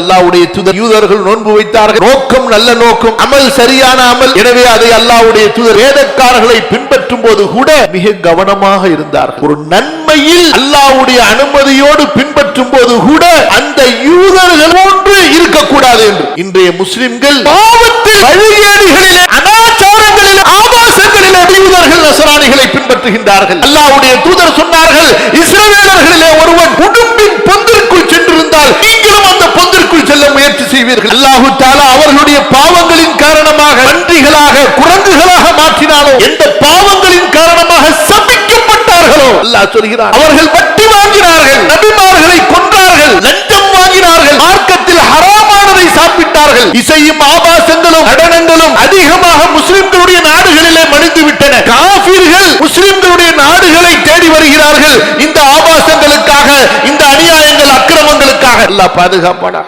அல்லாவுடைய தூதர் யூதர்கள் நோன்பு வைத்தார்கள். நோக்கம் நல்ல நோக்கம் அமல் சரியான அமல். எனவே அதை அல்லாவுடைய தூதர் வேதக்காரர்களை பின்பற்றும் போது கூட மிக கவனமாக இருந்தார்கள். ஒரு நன்மையில் அல்லாவுடைய அனுமதியோடு பின்பற்றும் போது கூட அந்த யூதர்கள் ஒன்று இருக்கக்கூடாது என்று. இன்றைய முஸ்லிம்கள் பாவத்தில் வழிகேடுகளிலே அனாச்சாரங்களிலே ஆபாசங்களிலே யூதர்கள் நசராணிகளை பின்பற்றுகின்றார்கள். அல்லாவுடைய தூதர் சொன்னார்கள் இஸ்ரவேலர்களிலே ஒருவன் உடும்பின் செய்வீர்கள். அல்லாஹு தாலா அவர்களுடைய பாவங்களின் காரணமாக நன்றிகளாக குரங்குகளாக மாற்றினாலோ எந்த பாவங்களின் காரணமாக சபிக்கப்பட்டார்களோ? அல்லாஹ் சொல்கிறார் அவர்கள் வட்டி வாங்கினார்கள். நபிமார்களை கொன்றார்கள். லஞ்சம் வாங்கினார்கள். மார்க்கத்தில் ஹராமானதை சாப்பிட்டார்கள். இசையும் ஆபாசங்களும் நடனங்களும் அதிகமாக முஸ்லிம்களுடைய நாடுகளிலே மணிந்து விட்டன காபீர்கள் முஸ்லிம்களுடைய நாடுகளை தேடி வருகிறார்கள். இந்த ஆபாசங்களுக்காக இந்த அநியாயங்கள் அக்கிரமங்களுக்காக. அல்லாஹ் பாதுகாப்பானா